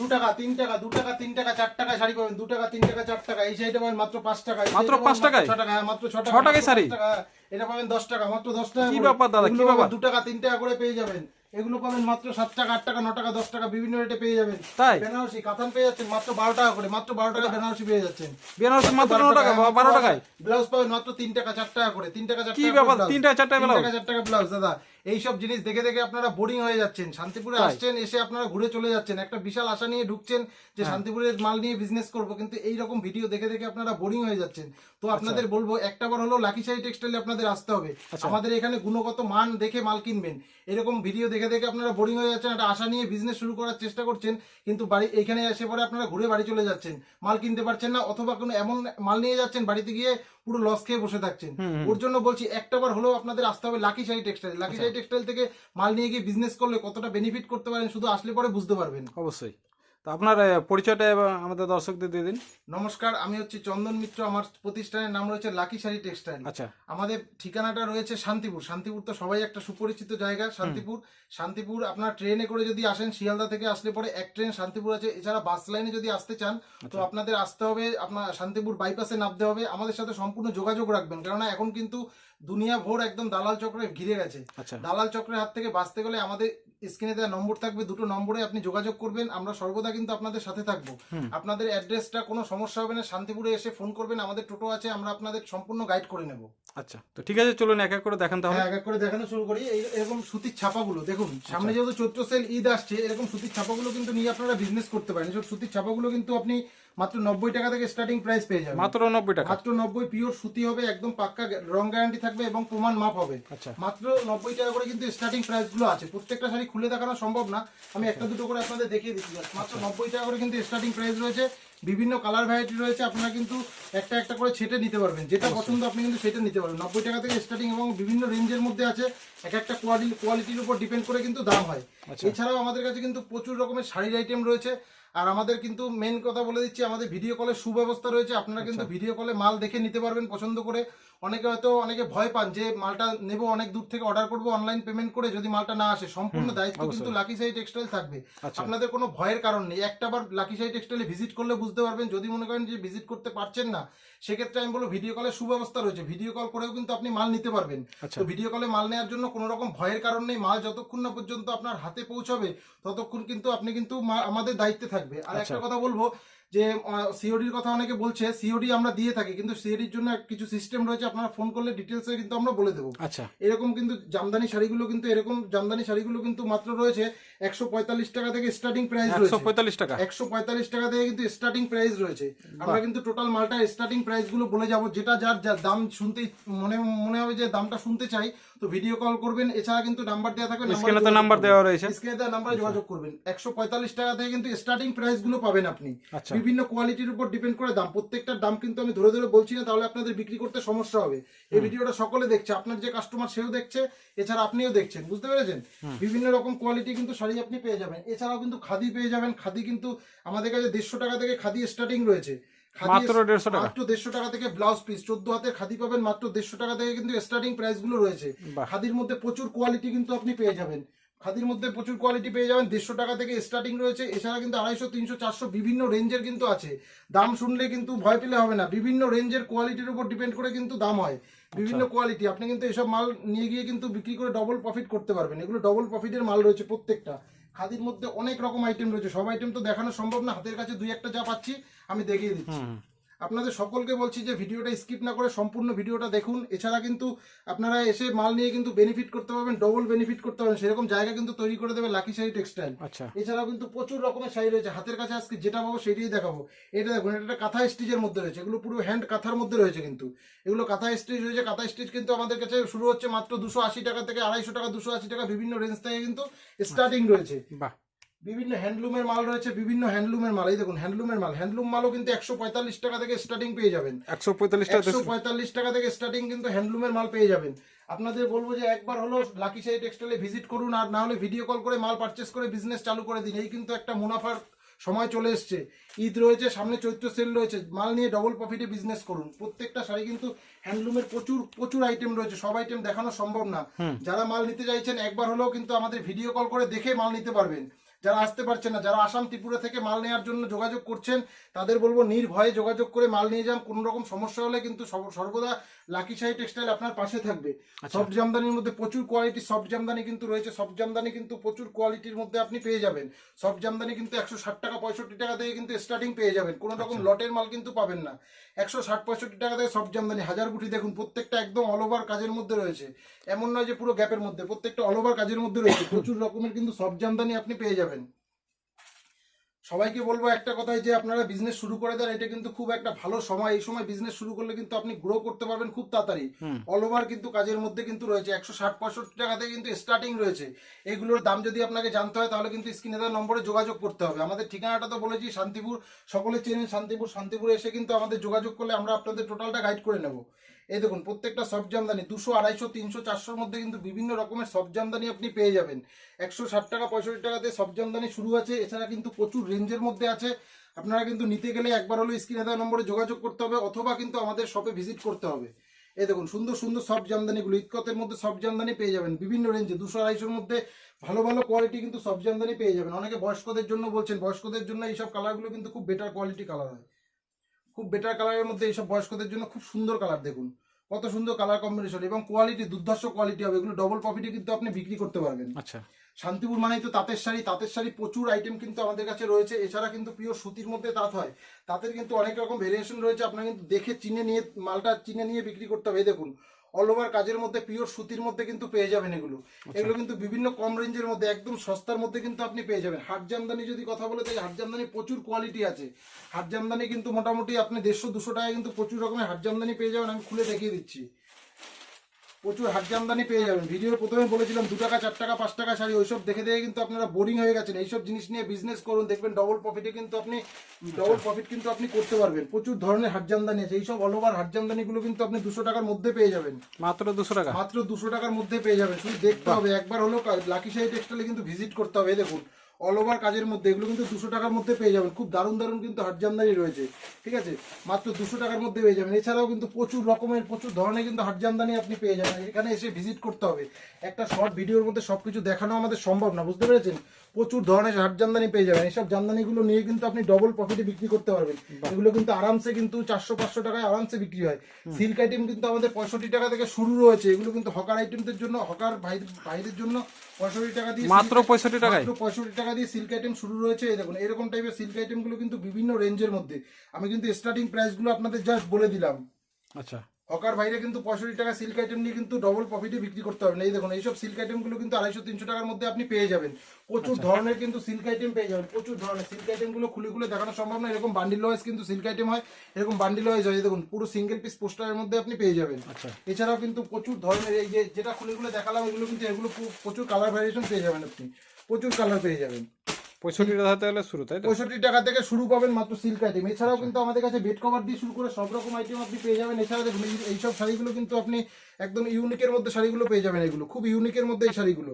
দু টাকা তিন টাকা দু টাকা তিন টাকা চার টাকা শাড়ি পাবেন। দু টাকা তিন টাকা চার টাকা। এই সাইডে পাবেন মাত্র পাঁচ টাকা মাত্র পাঁচ টাকায়? ছ টাকা মাত্র ছ টাকা ছ টাকায় শাড়ি? এটা পাবেন দশ টাকা মাত্র দশ টাকা কি ব্যাপার দাদা, কি ব্যাপার? দু টাকা তিন টাকা করে পেয়ে যাবেন। এগুলো পাবেন মাত্র সাত টাকা আট টাকা ন টাকা দশ টাকা বিভিন্ন রেটে পেয়ে যাবেন। তাই? বেনারসি কাতান পেয়ে যাচ্ছেন মাত্র বারো টাকা করে মাত্র বারো টাকা বেনারসি পেয়ে যাচ্ছেন। বেনারসি মাত্র ন টাকা বারো টাকায়? ব্লাউজ পাবেন মাত্র তিন টাকা চার টাকা করে। তিন টাকা চার কি টাকা ব্যাপার? তিন টাকা, চার টাকা তিন টাকা চার টাকা ব্লাউজ দাদা। এইসব জিনিস দেখে দেখে আপনারা বোরিং হয়ে যাচ্ছেন। শান্তিপুরে আসছেন এসে আপনারা ঘুরে চলে যাচ্ছেন। একটা বিশাল আশা নিয়ে ঢুকছেন যে হ্যাঁ। শান্তিপুরের মাল নিয়ে বিজনেস করব কিন্তু এই রকম ভিডিও দেখে দেখে আপনারা বোরিং হয়ে যাচ্ছেন। তো আচ্ছা। আপনাদের বলব একটা বার হলো লাকি শাড়ি টেক্সটাইলে আপনাদের আসতে হবে। আচ্ছা। আমাদের এখানে গুণগত মান দেখে মাল কিনবেন। এরকম ভিডিও দেখে দেখে আপনারা বোরিং হয়ে যাচ্ছেন একটা আশা নিয়ে বিজনেস শুরু করার চেষ্টা করছেন কিন্তু বাড়ি এখানে এসে পরে আপনারা ঘুরে বাড়ি চলে যাচ্ছেন। মাল কিনতে পারছেন না অথবা কোনো এমন মাল নিয়ে যাচ্ছেন বাড়িতে গিয়ে পুরো লস খেয়ে বসে থাকছেন। ওর জন্য বলছি একটা বার হলেও আপনাদের আসতে হবে lucky sari textile lucky sari textile থেকে মাল নিয়ে গিয়ে বিজনেস করলে কতটা বেনিফিট করতে পারেন শুধু আসলে পরে বুঝতে পারবেন। অবশ্যই। তো আপনার পরিচয়টা আমাদের দর্শকদের দিয়ে দিন। নমস্কার আমি হচ্ছে চন্দন মিত্র। আমার প্রতিষ্ঠানের নাম রয়েছে লাকি শাড়ি টেক্সটাইল আচ্ছা। আমাদের ঠিকানাটা রয়েছে শান্তিপুর। শান্তিপুর তো সবাই একটা সুপরিচিত জায়গা শান্তিপুর। শান্তিপুর আপনার ট্রেনে করে যদি আসেন শিয়ালদা থেকে আসলে পরে এক ট্রেন শান্তিপুর আছে। এছাড়া বাস লাইনে যদি আসতে চান তো আপনাদের আসতে হবে আপনার শান্তিপুর বাইপাসে নামতে হবে। আমাদের সাথে সম্পূর্ণ যোগাযোগ রাখবেন। কেননা এখন কিন্তু দুনিয়া ভোর একদম দালাল চক্রে ঘিরে গেছে। আচ্ছা। দালাল চক্রের হাত থেকে বাঁচতে গেলে আমাদের স্ক্রিনে দেওয়া নম্বর থাকবে দুটো নম্বরে আপনি যোগাযোগ করবেন আমরা সর্বদা কিন্তু আপনাদের সাথে থাকব। আপনাদের অ্যাড্রেসটা কোনো সমস্যা হবে না শান্তিপুরে এসে ফোন করবেন আমাদের টোটো আছে আমরা আপনাদের সম্পূর্ণ গাইড করে নেব। আচ্ছা তো ঠিক আছে চলুন এক এক করে দেখান তাহলে। হ্যাঁ এক এক করে দেখানো শুরু করি। এই এরকম সুতির ছাপাগুলো দেখুন সামনে যেহেতু চৈত্র সেল ঈদ আসছে এরকম সুতির ছাপাগুলো কিন্তু নিয়ে আপনারা বিজনেস করতে পারেন। এসব সুতির ছাপাগুলো কিন্তু আপনি মাত্র নব্বই টাকা থেকে স্টার্টিং প্রাইস পেয়ে যাবেন মাত্র নব্বই টাকা। মাত্র নব্বই পিওর সুতি হবে একদম পাক্কা রং গ্যারান্টি থাকবে এবং প্রমাণ মাপ হবে। আচ্ছা। মাত্র নব্বই টাকা করে কিন্তু স্টার্টিং প্রাইসগুলো আছে। প্রত্যেকটা শাড়ি খুলে দেখানো সম্ভব না। আমি একটা দুটো করে আপনাদের দেখিয়ে দিচ্ছি। মাত্র নব্বই টাকা করে কিন্তু স্টার্টিং প্রাইস রয়েছে। বিভিন্ন কালার ভ্যারাইটি রয়েছে। আপনারা কিন্তু একটা একটা করে ছেটে নিতে পারবেন। যেটা পছন্দ আপনি কিন্তু সেটা নিতে পারবেন। নব্বই টাকা থেকে স্টার্টিং এবং বিভিন্ন রেঞ্জের মধ্যে আছে। এক একটা কোয়ালিটি কোয়ালিটির উপর ডিপেন্ড করে কিন্তু দাম হয়। এছাড়াও আমাদের কাছে কিন্তু প্রচুর রকমের শাড়ির আইটেম রয়েছে। আর আমাদের কিন্তু মেন কথা বলে দিচ্ছি আমাদের ভিডিও কলের সুব্যবস্থা রয়েছে। আপনারা কিন্তু ভিডিও কলে মাল দেখে নিতে পারবেন পছন্দ করে। অনেকে হয়তো অনেকে ভয় পান যে মালটা নেব অনেক দূর থেকে অর্ডার করব অনলাইন পেমেন্ট করে যদি মালটা না আসে। সম্পূর্ণ দায়িত্ব কিন্তু লাকি সাই টেক্সটাইল থাকবে। আচ্ছা। আপনাদের কোনো ভয়ের কারণ নেই। একটা বার লাকি সাই টেক্সটাইলে ভিজিট করলে বুঝতে পারবেন যদি মনে করেন যে ভিজিট করতে পারছেন না সেক্ষেত্রে আমি বলব ভিডিও কলের সুব্যবস্থা রয়েছে। ভিডিও কল করেও কিন্তু আপনি মাল নিতে পারবেন। আচ্ছা। তো ভিডিও কলে মাল নেওয়ার জন্য কোনো রকম ভয়ের কারণ নেই। মাল যতক্ষণ না পর্যন্ত আপনার হাতে পৌঁছাবে ততক্ষণ কিন্তু আপনি কিন্তু আমাদের দায়িত্বে থাকবে। আর আচ্ছা। একটা কথা বলব যে সিওডির কথা অনেকে বলছে সিওডি আমরা দিয়ে থাকি কিন্তু সিওডির জন্য কিছু সিস্টেম রয়েছে আপনারা ফোন করলে ডিটেলসে কিন্তু আমরা বলে দেবো। আচ্ছা। এরকম কিন্তু জামদানি শাড়িগুলো কিন্তু এরকম জামদানি শাড়িগুলো কিন্তু মাত্র রয়েছে একশো পঁয়তাল্লিশ টাকা থেকে স্টার্টিং প্রাইস রয়েছে। পঁয়তাল্লিশ টাকা? একশো পঁয়তাল্লিশ টাকা থেকে কিন্তু স্টার্টিং প্রাইস রয়েছে। আমরা কিন্তু টোটাল মালটা স্টার্টিং প্রাইসগুলো বলে যাব যেটা যার যার দাম শুনতে মনে মনে হবে যে দামটা শুনতে চাই তো ভিডিও কল করবেন এছাড়া কিন্তু নাম্বার দেওয়া থাকবে স্ক্রিনে তো নাম্বার দেওয়া রয়েছে। স্ক্রিনে দেওয়া নাম্বারে যোগাযোগ করবেন। একশো পঁয়তাল্লিশ টাকা থেকে কিন্তু স্টার্টিং প্রাইসগুলো পাবেন আপনি। আচ্ছা। বিভিন্ন কোয়ালিটির উপর ডিপেন্ড করে দাম। প্রত্যেকটার দাম কিন্তু আমি ধরে ধরে বলছি না তাহলে আপনাদের বিক্রি করতে সমস্যা হবে। এই ভিডিওটা সকলে দেখছে আপনার যে কাস্টমার সেও দেখছে এছাড়া আপনিও দেখছেন বুঝতে পেরেছেন? বিভিন্ন রকম কোয়ালিটি কিন্তু শাড়ি আপনি পেয়ে যাবেন। এছাড়াও কিন্তু খাদি পেয়ে যাবেন খাদি কিন্তু আমাদের কাছে দেড়শো টাকা থেকে খাদি স্টার্টিং রয়েছে। মাত্র দেড়শো টাকা। মাত্র দেড়শো টাকা থেকে ব্লাউজ পিস চোদ্দ হাতের খাদি পাবেন মাত্র দেড়শো টাকা থেকে কিন্তু স্টার্টিং প্রাইসগুলো রয়েছে। খাদির মধ্যে প্রচুর কোয়ালিটি কিন্তু আপনি পেয়ে যাবেন। খাদির মধ্যে প্রচুর কোয়ালিটি পেয়ে যাবেন। দেড়শো টাকা থেকে স্টার্টিং রয়েছে। এছাড়া কিন্তু আড়াইশো তিনশো চারশো বিভিন্ন রেঞ্জের কিন্তু আছে। দাম শুনলে কিন্তু ভয় পেলে হবে না। বিভিন্ন রেঞ্জের কোয়ালিটির উপর ডিপেন্ড করে কিন্তু দাম হয়। বিভিন্ন কোয়ালিটি আপনি কিন্তু এসব মাল নিয়ে গিয়ে কিন্তু বিক্রি করে ডবল প্রফিট করতে পারবেন। এগুলো ডবল প্রফিটের মাল রয়েছে প্রত্যেকটা। খাদির মধ্যে অনেক রকম আইটেম রয়েছে। সব আইটেম তো দেখানো সম্ভব না। হাতের কাছে দুই একটা যা পাচ্ছি আমি দেখিয়ে দিচ্ছি। আপনাদের সকলকে বলছি যে ভিডিওটা স্কিপ না করে সম্পূর্ণ ভিডিওটা দেখুন। এছাড়া কিন্তু আপনারা এসে মাল নিয়ে কিন্তু বেনিফিট করতে পারবেন ডবল বেনিফিট করতে পারবেন। সেরকম জায়গা কিন্তু তৈরি করে দেবে লাকি শাড়ি টেক্সটাইল আচ্ছা। এছাড়াও কিন্তু প্রচুর রকমের শাড়ি রয়েছে। হাতের কাছে আজকে যেটা পাবো সেটাই দেখাবো। এটা দেখুন এটা একটা কাঁথা স্টিচের মধ্যে রয়েছে। এগুলো পুরো হ্যান্ড কাঁথার মধ্যে রয়েছে কিন্তু। এগুলো কাঁথা স্টিচ রয়েছে। কাঁথা স্টিচ কিন্তু আমাদের কাছে শুরু হচ্ছে মাত্র দুশো আশি টাকা থেকে আড়াইশো টাকা দুশো আশি টাকা বিভিন্ন রেঞ্জ থেকে কিন্তু স্টার্টিং রয়েছে। বাহ। বিভিন্ন হ্যান্ডলুমের মাল রয়েছে বিভিন্ন হ্যান্ডলুমের মাল। এই দেখুন হ্যান্ডলুমের মাল। হ্যান্ডলুম মালও কিন্তু একশো পঁয়তাল্লিশ টাকা থেকে স্টার্টিং পেয়ে যাবেন। একশো পঁয়তাল্লিশ টাকা একশো পঁয়তাল্লিশ টাকা থেকে স্টার্টিং কিন্তু হ্যান্ডলুমের মাল পেয়ে যাবেন। আপনাদের বলব যে একবার হলো লাকি শাড়ি টেক্সটাইলে ভিজিট করুন আর না হলে ভিডিও কল করে মাল পারচেস করে বিজনেস চালু করে দিন। এই কিন্তু একটা মুনাফার সময় চলে এসছে। ঈদ রয়েছে সামনে চৈত্র সেল রয়েছে। মাল নিয়ে ডবল প্রফিটে বিজনেস করুন। প্রত্যেকটা শাড়ি কিন্তু হ্যান্ডলুমের প্রচুর প্রচুর আইটেম রয়েছে। সব আইটেম দেখানো সম্ভব না। যারা মাল নিতে চাইছেন একবার হলেও কিন্তু আমাদের ভিডিও কল করে দেখে মাল নিতে পারবেন। যারা আসতে পারছেন না, যারা আসাম ত্রিপুরা থেকে মাল নেওয়ার জন্য যোগাযোগ করছেন, তাদের বলব নির্ভয়ে যোগাযোগ করে মাল নিয়ে যান। কোনো রকম সমস্যা হলে কিন্তু সর্বদা লাকি শাহী টেক্সটাইল আপনার পাশে থাকবে। সফট জামদানির মধ্যে প্রচুর কোয়ালিটি সফট জামদানি কিন্তু রয়েছে। সফট জামদানি কিন্তু প্রচুর কোয়ালিটির মধ্যে আপনি পেয়ে যাবেন। সফট জামদানি কিন্তু একশো ষাট টাকা পঁয়ষট্টি টাকা থেকে কিন্তু স্টার্টিং পেয়ে যাবেন। কোনো রকম লটের মাল কিন্তু পাবেন না। একশো ষাট পঁয়ষট্টি টাকা থেকে সফট জামদানি হাজার গুটি দেখুন প্রত্যেকটা একদম অল ওভার কাজের মধ্যে রয়েছে। এমন নয় যে পুরো গ্যাপের মধ্যে প্রত্যেকটা অল ওভার কাজের মধ্যে রয়েছে। প্রচুর রকমের কিন্তু সফট জামদানি আপনি পেয়ে যাবেন। সবাইকে বলব একটা কথাই যে আপনারা বিজনেস শুরু করে দেন এটা কিন্তু খুব একটা ভালো সময়। এই সময় বিজনেস শুরু করলে কিন্তু আপনি গ্রো করতে পারবেন খুব তাড়াতাড়ি। অল ওভার কিন্তু কাজের মধ্যে কিন্তু রয়েছে। একশো ষাট পঁয়ষট্টি টাকাতে কিন্তু স্টার্টিং রয়েছে। এগুলোর দাম যদি আপনাকে জানতে হয় তাহলে কিন্তু স্ক্রিনে দেওয়া নম্বরে যোগাযোগ করতে হবে। আমাদের ঠিকানাটা তো বলেছি শান্তিপুর সকলে চেনেন শান্তিপুর। শান্তিপুরে এসে কিন্তু আমাদের যোগাযোগ করলে আমরা আপনাদের টোটালটা গাইড করে নেব। এই দেখুন, প্রত্যেকটা সব জামদানি, দুশো, আড়াইশো, তিনশো, চারশোর মধ্যে কিন্তু বিভিন্ন রকমের সব জামদানি আপনি পেয়ে যাবেন। একশো, ষাট টাকা, পঁয়ষট্টি টাকাতে সব জামদানি শুরু আছে। এছাড়া কিন্তু প্রচুর রেঞ্জের মধ্যে আছে। আপনারা কিন্তু নিতে গেলে একবার হলো স্ক্রিনে দেওয়া নম্বরে যোগাযোগ করতে হবে, অথবা কিন্তু আমাদের শপে ভিজিট করতে হবে। এই দেখুন, সুন্দর সুন্দর সব জামদানিগুলো ইতকতের মধ্যে সব জামদানি পেয়ে যাবেন, বিভিন্ন রেঞ্জে দুশো, আড়াইশোর মধ্যে ভালো ভালো কোয়ালিটি কিন্তু সব জামদানি পেয়ে যাবেন। অনেকে বয়স্কদের জন্য বলছেন, বয়স্কদের জন্য এইসব কালারগুলো কিন্তু খুব বেটার কোয়ালিটি কালার হয়। খুব বেটার কালারের মধ্যে এইসব বয়স্কদের জন্য খুব সুন্দর কালার দেখুন। কত সুন্দর কালার কম্বিনেশন এবং কোয়ালিটি দুর্ধর্ষ কোয়ালিটি হবে। এগুলো ডবল প্রফিটে কিন্তু আপনি বিক্রি করতে পারবেন। আচ্ছা। শান্তিপুর মানেই তো তাঁতের শাড়ি। তাঁতের শাড়ি প্রচুর আইটেম কিন্তু আমাদের কাছে রয়েছে। এছাড়া কিন্তু প্রিয় সুতির মধ্যে তাঁত হয়। তাঁতের কিন্তু অনেক রকম ভেরিয়েশন রয়েছে। আপনার কিন্তু দেখে চিনে নিয়ে মালটা চিনে নিয়ে বিক্রি করতে হবে। দেখুন অল ওভার কাজের মধ্যে পিওর সুতির মধ্যে কিন্তু পেয়ে যাবেন এগুলো। এগুলো কিন্তু বিভিন্ন কম রেঞ্জের মধ্যে একদম সস্তার মধ্যে কিন্তু আপনি পেয়ে যাবেন। হাট জামদানি যদি কথা বলে তাহলে হাট জামদানি প্রচুর কোয়ালিটি আছে। হাট জামদানি কিন্তু মোটামুটি আপনি দেড়শো দুশো টাকায় কিন্তু প্রচুর রকমের হাট জামদানি পেয়ে যাবেন আমি খুলে দেখিয়ে দিচ্ছি। প্রচুর হাট জামদানি পেয়ে যাবেন। ভিডিওর প্রথমে বলেছিলাম দু টাকা চার টাকা পাঁচ টাকা শাড়ি ওইসব দেখে দেখে কিন্তু আপনারা বোরিং হয়ে গেছেন। এইসব জিনিস নিয়ে বিজনেস করুন দেখবেন ডবল প্রফিটে কিন্তু আপনি ডবল প্রফিট কিন্তু আপনি করতে পারবেন। প্রচুর ধরনের হাট জামদানি আছে। এইসব অল ওভার হাট জামদানিগুলো কিন্তু আপনি দুশো টাকার মধ্যে পেয়ে যাবেন। মাত্র দুশো টাকা? মাত্র দুশো টাকার মধ্যে পেয়ে যাবেন। শুধু দেখতে হবে। একবার হলো লাকি শাড়ি টেক্সটাইলে কিন্তু ভিজিট করতে হবে। দেখুন অল ওভার কাজের মধ্যে, এগুলো কিন্তু দুশো টাকার মধ্যে পেয়ে যাবেন। খুব দারুণ দারুণ কিন্তু হাট জামদানি রয়েছে, ঠিক আছে? মাত্র দুশো টাকার মধ্যে পেয়ে যাবেন। এছাড়াও কিন্তু প্রচুর রকমের, প্রচুর ধরনের কিন্তু হাট জামদানি আপনি পেয়ে যাবেন। এখানে এসে ভিজিট করতে হবে। একটা শর্ট ভিডিওর মধ্যে সব কিছু দেখানো আমাদের সম্ভব না, বুঝতে পেরেছেন? প্রচুর ধরনের হাট জামদানি পেয়ে যাবেন। এইসব জামদানিগুলো নিয়ে কিন্তু আপনি ডবল প্রফিটে বিক্রি করতে পারবেন। এগুলো কিন্তু আরামসে কিন্তু চারশো পাঁচশো টাকায় আরামসে বিক্রি হয়। সিল্ক আইটেম কিন্তু আমাদের পঁয়ষট্টি টাকা থেকে শুরু রয়েছে। এগুলো কিন্তু হকার আইটেমদের জন্য হকার ভাই ভাইদের জন্য পঁয়ষট্টি টাকা দিয়ে মাত্র পঁয়ষট্টি টাকায়? মাত্র পঁয়ষট্টি টাকা দিয়ে সিল্ক আইটেম শুরু রয়েছে। এই দেখুন এরকম টাইপের সিল্ক আইটেমগুলো কিন্তু বিভিন্ন রেঞ্জের মধ্যে। আমি কিন্তু স্টার্টিং প্রাইসগুলো আপনাদের জাস্ট বলে দিলাম। আচ্ছা। হকার ভাইরা কিন্তু পঁয়ষট্টি টাকা সিল্ক আইটেম নিয়ে কিন্তু ডবল প্রফিটে বিক্রি করতে পারবেন এই দেখুন এইসব সিল্ক আইটেমগুলো কিন্তু আড়াইশো তিনশো টাকার মধ্যে আপনি পেয়ে যাবেন। প্রচুর ধরনের কিন্তু সিল্ক আইটেম পেয়ে যাবেন প্রচুর ধরনের। সিল্ক আইটেমগুলো খুলে খুলে দেখানো সম্ভব না এরকম বান্ডিল ওয়াইজ কিন্তু সিল্ক আইটেম হয় এরকম বান্ডিল ওয়াইজ হয়। দেখুন পুরো সিঙ্গেল পিস পোস্টারের মধ্যে আপনি পেয়ে যাবেন। আচ্ছা। এছাড়াও কিন্তু প্রচুর ধরনের এই যে যেটা খুলে খুলে দেখালাম এগুলো কিন্তু এগুলো প্রচুর কালার ভ্যারিয়েশন পেয়ে যাবেন আপনি। প্রচুর কালার পেয়ে যাবেন। পঁয়ষট্টি টাকা তাহলে শুরু তাই পঁয়ষট্টি টাকা থেকে শুরু পাবেন মাত্র সিল্ক আইটেম এছাড়াও কিন্তু আমাদের কাছে বেড কভার দিয়ে শুরু করে সব রকম আইটেম আপনি পেয়ে যাবেন। এছাড়া দেখুন এই- এইসব শাড়িগুলো কিন্তু আপনি একদম ইউনিকের মধ্যে শাড়িগুলো পেয়ে যাবেন এগুলো। খুব ইউনিকের মধ্যে এই শাড়িগুলো।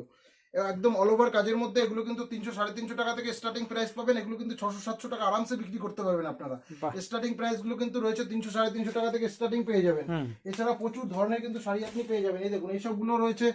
একদম অল ওভার কাজের মধ্যে এগুলো কিন্তু তিনশো সাড়ে তিনশো টাকা থেকে স্টার্টিং প্রাইস পাবেন। এগুলো কিন্তু ছশো সাতশো টাকা আরামসে বিক্রি করতে পারবেন আপনারা। স্টার্টিং প্রাইসগুলো কিন্তু রয়েছে তিনশো সাড়ে তিনশো টাকা থেকে স্টার্টিং পেয়ে যাবেন। এছাড়া প্রচুর ধরনের কিন্তু শাড়ি আপনি পেয়ে যাবেন। এই দেখুন এইসবগুলো রয়েছে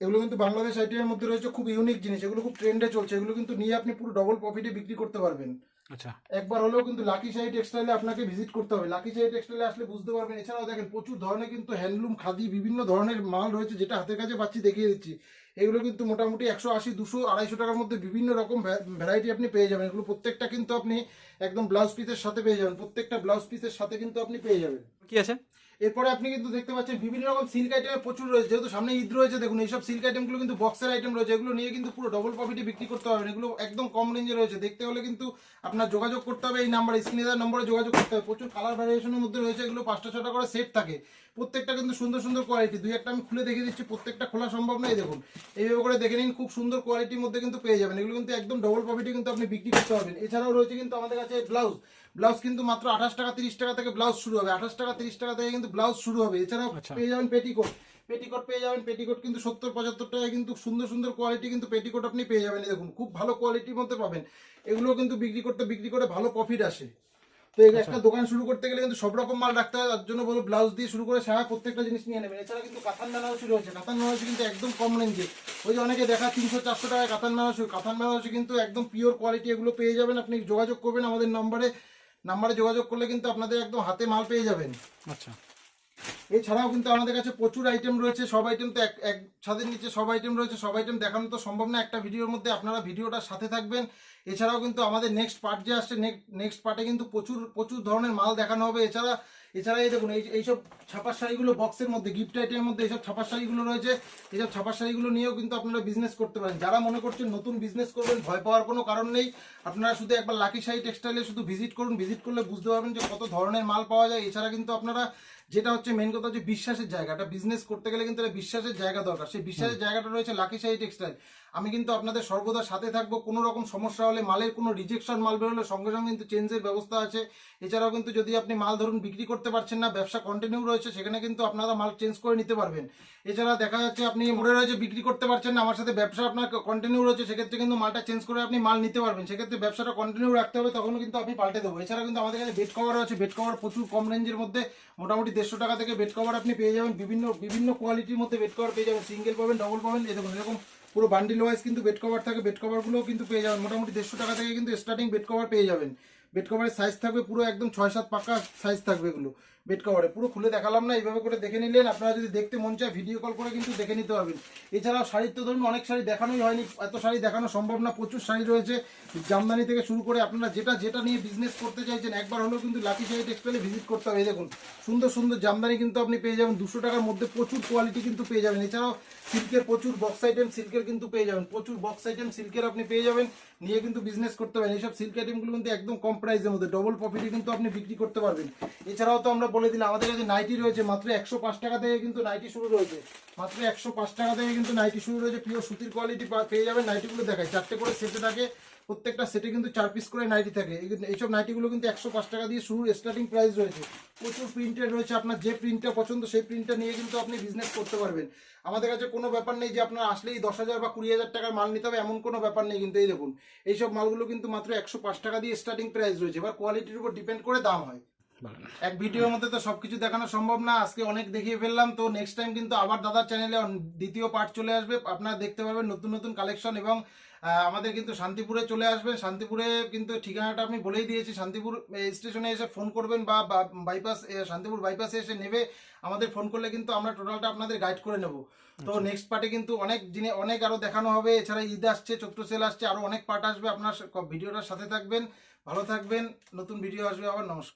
এগুলো কিন্তু বাংলাদেশ আইটেমের মধ্যে রয়েছে খুব ইউনিক জিনিস। এগুলো খুব ট্রেন্ডে চলছে। এগুলো কিন্তু নিয়ে আপনি পুরো ডবল প্রফিটে বিক্রি করতে পারবেন। আচ্ছা। একবার হলেও কিন্তু লাকি শাড়ি টেক্সটাইলে আপনাকে ভিজিট করতে হবে। লাকি শাড়ি টেক্সটাইলে আসলে বুঝতে পারবেন। এছাড়াও দেখেন প্রচুর ধরনের কিন্তু হ্যান্ডলুম খাদি বিভিন্ন ধরনের মাল রয়েছে যেটা হাতের কাছে পাচ্ছি দেখিয়ে দিচ্ছি। এগুলো কিন্তু মোটামুটি একশো আশি দুশো আড়াইশো টাকার মধ্যে বিভিন্ন রকম ভ্যারাইটি আপনি পেয়ে যাবেন। এগুলো প্রত্যেকটা কিন্তু আপনি একদম ব্লাউজ পিসের সাথে পেয়ে যাবেন। প্রত্যেকটা ব্লাউজ পিসের সাথে কিন্তু আপনি পেয়ে যাবেন। কি আছে? এরপরে আপনি কিন্তু দেখতে পাচ্ছেন বিভিন্ন রকম সিল্ক আইটেম প্রচুর রয়েছে। যেহেতু সামনে ঈদ রয়েছে, দেখুন, এইসব সিল্ক আইটেমগুলো কিন্তু বক্সের আইটেম রয়েছে। এগুলো নিয়ে কিন্তু পুরো ডবল প্রফিটে বিক্রি করতে পারবেন এগুলো একদম কম রেঞ্জে রয়েছে। দেখতে হলে কিন্তু আপনার যোগাযোগ করতে হবে। এই নাম্বার স্ক্রিনে দেওয়ার নম্বরে যোগাযোগ করতে হবে। প্রচুর কালার ভ্যারিয়েশনের মধ্যে রয়েছে। এগুলো পাঁচটা ছটা করে সেট থাকে। প্রত্যেকটা কিন্তু সুন্দর সুন্দর কোয়ালিটি দুই একটা আমি খুলে দেখে দিচ্ছি। প্রত্যেকটা খোলা সম্ভব নয় দেখুন। এইভাবে করে দেখে নিন, খুব সুন্দর কোয়ালিটির মধ্যে কিন্তু পেয়ে যাবেন। এগুলো কিন্তু একদম ডবল প্রফিটে কিন্তু আপনি বিক্রি করতে পারবেন। এছাড়াও রয়েছে কিন্তু আমাদের কাছে ব্লাউজ ব্লাউজ কিন্তু মাত্র আঠাশ টাকা তিরিশ টাকা থেকে ব্লাউজ শুরু হবে। আঠাশ টাকা তিরিশ টাকা থেকে কিন্তু ব্লাউজ শুরু হবে। এছাড়াও আচ্ছা। পেয়ে যাবেন পেটিকোট পেটিকোট পেয়ে যাবেন পেটিকোট কিন্তু সত্তর পঁচাত্তর টাকায় কিন্তু সুন্দর সুন্দর কোয়ালিটি কিন্তু পেটিকোট আপনি পেয়ে যাবেন। দেখুন খুব ভালো কোয়ালিটির মধ্যে পাবেন। এগুলো কিন্তু বিক্রি করতে বিক্রি করে ভালো প্রফিট আসে। তো এই একটা দোকান শুরু করতে গেলে কিন্তু সব রকম মাল রাখতে হয়। তার জন্য বলো ব্লাউজ দিয়ে শুরু করে সারা প্রত্যেকটা জিনিস নিয়ে নেবেন। এছাড়া কিন্তু কাতান শুরু হয়েছে। কাতান বেনারসি কিন্তু একদম কম রেঞ্জে ওই যে অনেকে দেখা তিনশো চারশো টাকায় কাতান বেনারসি কাতান বেনারসি কিন্তু একদম পিওর কোয়ালিটি এগুলো পেয়ে যাবেন। আপনি যোগাযোগ করবেন আমাদের নম্বরে। নাম্বারে যোগাযোগ করলে কিন্তু আপনাদের একদম হাতে মাল পেয়ে যাবেন। আচ্ছা। এছাড়াও কিন্তু আমাদের কাছে প্রচুর আইটেম রয়েছে সব আইটেম তো এক এক ছাদের নিচে সব আইটেম রয়েছে সব আইটেম দেখানো তো সম্ভব না একটা ভিডিওর মধ্যে আপনারা ভিডিওটার সাথে থাকবেন। এছাড়াও কিন্তু আমাদের নেক্সট পার্ট যে আসছে নেক্সট পার্টে কিন্তু প্রচুর প্রচুর ধরনের মাল দেখানো হবে। এছাড়া এছাড়া এই দেখুন এই এইসব ছাপার শাড়িগুলো বক্সের মধ্যে গিফট আইটেমের মধ্যে এইসব ছাপার শাড়িগুলো রয়েছে। এইসব ছাপার শাড়িগুলো নিয়েও কিন্তু আপনারা বিজনেস করতে পারেন। যারা মনে করছেন নতুন বিজনেস করবেন ভয় পাওয়ার কোনো কারণ নেই। আপনারা শুধু একবার লাকি শাড়ি টেক্সটাইলে শুধু ভিজিট করুন ভিজিট করলে বুঝতে পারবেন যে কত ধরনের মাল পাওয়া যায়। এছাড়া কিন্তু আপনারা যেটা হচ্ছে মেন কথা হচ্ছে বিশ্বাসের জায়গা একটা বিজনেস করতে গেলে কিন্তু একটা বিশ্বাসের জায়গা দরকার। সেই বিশ্বাসের জায়গাটা রয়েছে লাকি শাড়ি টেক্সটাইল আমি কিন্তু আপনাদের সর্বদা সাথে থাকব। কোনো রকম সমস্যা হলে, মালের কোনো রিজেকশন মাল বেরোলে সঙ্গে সঙ্গে কিন্তু চেঞ্জের ব্যবস্থা আছে। এছাড়াও কিন্তু যদি আপনি মাল ধরুন বিক্রি করতে পারছেন না, ব্যবসা কন্টিনিউ রয়েছে, সেখানে কিন্তু আপনারা মাল চেঞ্জ করে নিতে পারবেন। এছাড়া দেখা যাচ্ছে আপনি মোড়ে রয়েছে বিক্রি করতে পারছেন না, আমার সাথে ব্যবসা আপনার কন্টিনিউ রয়েছে, সেক্ষেত্রে কিন্তু মালটা চেঞ্জ করে আপনি মাল নিতে পারবেন। সেক্ষেত্রে ব্যবসাটা কন্টিনিউ রাখতে হবে তখন কিন্তু আপনি পাল্টে দেবো। এছাড়া কিন্তু আমাদের কাছে বেড কভার আছে। বেড কভার প্রচুর কম রেঞ্জের মধ্যে মোটামুটি দেড়শো টাকা থেকে বেড কভার আপনি পেয়ে যাবেন। বিভিন্ন বিভিন্ন কোয়ালিটির মধ্যে বেড কভার পেয়ে যাবেন। সিঙ্গেল পাবেন ডবল পাবেন এরকম এরকম পুরো বান্ডিল ওয়াইজ কিন্তু বেড কভার থাকে বেড কভারগুলোও কিন্তু পেয়ে যাবেন। মোটামুটি দেড়শো টাকা থেকে কিন্তু স্টার্টিং বেড কভার পেয়ে যাবেন। বেড কভারের সাইজ থাকবে পুরো একদম ছয় সাত পাকা সাইজ থাকবে এগুলো। বেড কভারে। পুরো খুলে দেখালাম না, এইভাবে করে দেখে নিলেন। আপনারা যদি দেখতে মন চায় ভিডিও কল করে কিন্তু দেখে নিতে পারবেন। এছাড়াও শাড়ির তো ধরুন, অনেক শাড়ি দেখানোই হয়নি। এত শাড়ি দেখানো সম্ভব না, প্রচুর শাড়ি রয়েছে। জামদানি থেকে শুরু করে আপনারা যেটা যেটা নিয়ে বিজনেস করতে চাইছেন, একবার হলেও কিন্তু লাকি শাড়ি টেক্সটাইলে ভিজিট করতে হবে। দেখুন, সুন্দর সুন্দর জামদানি কিন্তু আপনি পেয়ে যাবেন। দুশো টাকার মধ্যে প্রচুর কোয়ালিটি কিন্তু পেয়ে যাবেন। এছাড়াও সিল্কের প্রচুর বক্স আইটেম সিল্কের কিন্তু পেয়ে যাবেন। প্রচুর বক্স আইটেম সিল্কের আপনি পেয়ে যাবেন, নিয়ে কিন্তু বিজনেস করতে পারেন। এইসব সিল্ক আইটেমগুলো কিন্তু একদম কম প্রাইসের মধ্যে ডবল প্রফিটে কিন্তু আপনি বিক্রি করতে পারবেন। এছাড়াও তো আমরা বলে দিলে আমাদের কাছে নাইটি রয়েছে। মাত্র একশো পাঁচ টাকা থেকে কিন্তু নাইটি শুরু রয়েছে। মাত্র একশো পাঁচ টাকা থেকে কিন্তু নাইটি শুরু রয়েছে। পিওর সুতির কোয়ালিটি পেয়ে যাবেন নাইটিগুলো দেখায়। চারটে করে সেটে থাকে। প্রত্যেকটা সেটে কিন্তু চার পিস করে নাইটি থাকে। এইসব নাইটিগুলো কিন্তু একশো পাঁচ টাকা দিয়ে শুরু স্টার্টিং প্রাইস রয়েছে। প্রচুর প্রিন্টেড রয়েছে। আপনার যে প্রিন্টটা পছন্দ সেই প্রিন্টটা নিয়ে কিন্তু আপনি বিজনেস করতে পারবেন। আমাদের কাছে কোনো ব্যাপার নেই যে আপনার আসলেই দশ হাজার বা কুড়ি হাজার টাকার মাল নিতে হবে। এমন কোনো ব্যাপার নেই কিন্তু। এই দেখুন, এইসব মালগুলো কিন্তু মাত্র একশো পাঁচ টাকা দিয়ে স্টার্টিং প্রাইস রয়েছে। এবার কোয়ালিটির উপর ডিপেন্ড করে দাম হয়। এক ভিডিওর মধ্যে তো সবকিছু দেখানো সম্ভব না আজকে অনেক দেখিয়ে ফেললাম তো নেক্সট টাইম কিন্তু আবার দাদার চ্যানেলে দ্বিতীয় পার্ট চলে আসবে। আপনারা দেখতে পাবেন নতুন নতুন কালেকশন এবং আমাদের কিন্তু শান্তিপুরে চলে আসবেন। শান্তিপুরে কিন্তু ঠিকানাটা আমি বলেই দিয়েছি শান্তিপুর স্টেশনে এসে ফোন করবেন বা বাইপাস শান্তিপুর বাইপাসে এসে নেবে। আমাদের ফোন করলে কিন্তু আমরা টোটালটা আপনাদের গাইড করে নেব। তো নেক্সট পার্টে কিন্তু অনেক জিনিস অনেক আরও দেখানো হবে। এছাড়া ঈদ আসছে চৈত্র সেল আসছে আরও অনেক পার্ট আসবে। আপনার ভিডিওটার সাথে থাকবেন ভালো থাকবেন। নতুন ভিডিও আসবে আবার নমস্কার।